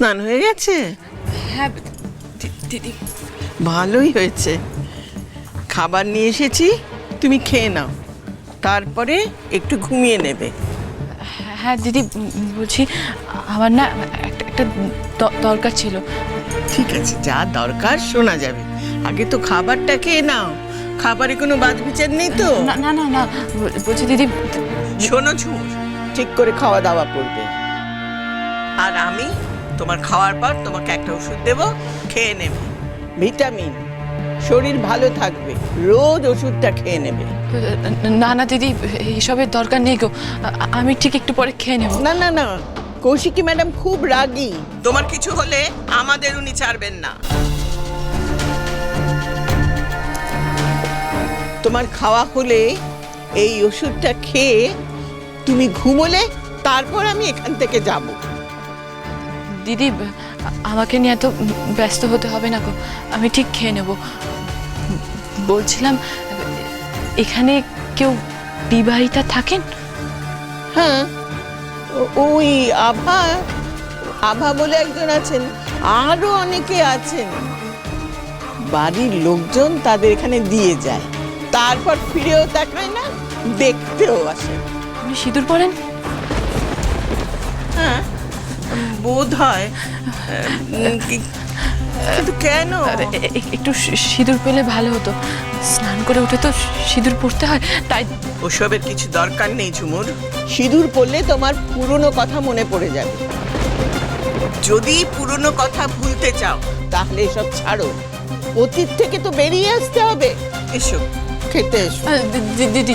স্নান হয়ে গেছে? হ্যাঁ দিদি ভালোই হয়েছে। খাবার নিয়ে এসেছি তুমি খেয়ে নাও। তারপরে একটু ঘুমিয়ে নেবে। হ্যাঁ দিদি বলছি আমার না একটা একটা দরকার ছিল। ঠিক আছে যা দরকার শোনা যাবে। আগে তো খাবারটা খেয়ে নাও। খাবারে কোনো বাদ বিচার নেই তো? না না না না বলছি দিদি শোনো ঝুমুর ঠিক করে খাওয়া দাওয়া করবে। আর আমি তোমার খাওয়ার পর তোমাকে একটা ওষুধ দেব খেয়ে নেবে। ভিটামিন। শরীর ভালো থাকবে রোজ ওষুধটা খেয়ে নেবে। না না দিদি এসবের দরকার নেই গো। আমি ঠিক একটু পরে খেয়ে নেব। না না না কৌশিকী ম্যাডাম খুব রাগী। তোমার কিছু হলে আমাদের উনি ছাড়বেন না। তোমার খাওয়া হলে এই ওষুধটা খেয়ে তুমি ঘুমোলে তারপর আমি এখান থেকে যাব। দিদি আমাকে নিয়ে এত ব্যস্ত হতে হবে না গো। আমি ঠিক খেয়ে নেব। বলছিলাম এখানে কেউ বিবাহিতা থাকেন? হ্যাঁ ওই আভা আভা বলে একজন আছেন আরও অনেকে আছেন। বাড়ির লোকজন তাদের এখানে দিয়ে যায়। তারপর ফিরেও তাকায় না দেখতেও আসে আপনি সিঁদুর পরেন? বোধ হয় কিন্তু কেন? একটু সিঁদুর পেলে ভালো হতো। স্নান করে উঠে তো সিঁদুর পড়তে হয় তাই ওসবের কিছু দরকার নেই ঝুমুর। সিঁদুর পড়লে তোমার পুরনো কথা মনে পড়ে যাবে। যদি পুরনো কথা ভুলতে চাও তাহলে এসব ছাড়ো। অতীত থেকে তো বেরিয়ে আসতে হবে। এসো। খেতে এসো। আ, দি- দি- দিদি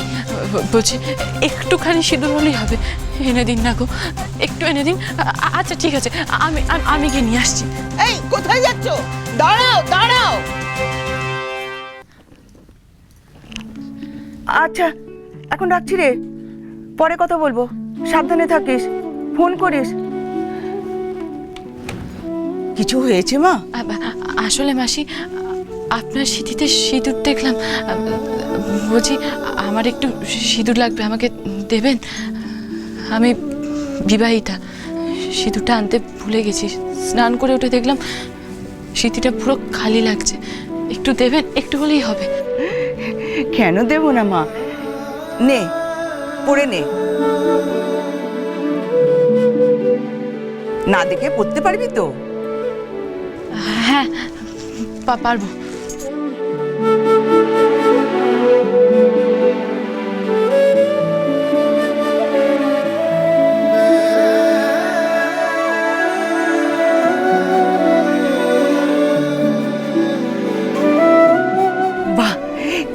বলছি একটুখানি সিঁদুর হলেই হবে। এনে দিন না গো একটু এনে দিন। আচ্ছা ঠিক আছে আমি আমি- আমি গিয়ে নিয়ে আসছি। এই কোথায় যাচ্ছ? দাঁড়াও দাঁড়াও। আচ্ছা এখন রাখছি রে। পরে কথা বলব। সাবধানে থাকিস ফোন করিস। কিছু হয়েছে মা? আসলে মাসি আপনার সিঁথিতে সিঁদুর দেখলাম। বলছি আমার একটু সিঁদুর লাগবে আমাকে দেবেন? আমি বিবাহিতা সিঁদুরটা আনতে ভুলে গেছি। স্নান করে উঠে দেখলাম সিঁথিটা পুরো খালি লাগছে। একটু দেবেন? একটু হলেই হবে। কেন দেব না মা? নে পড়ে নে। না দেখে পড়তে পারবি তো? হ্যাঁ পারব।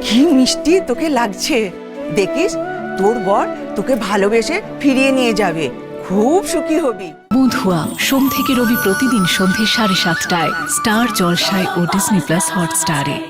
কি মিষ্টি তোকে লাগছে। দেখিস, তোর বর তোকে ভালোবেসে ফিরিয়ে নিয়ে যাবে। খুব সুখী হবি। বন্ধুয়া, সোম থেকে রবি প্রতিদিন সন্ধে সাড়ে সাতটায় স্টার জলসায় ও ডিসনি প্লাস হটস্টারে।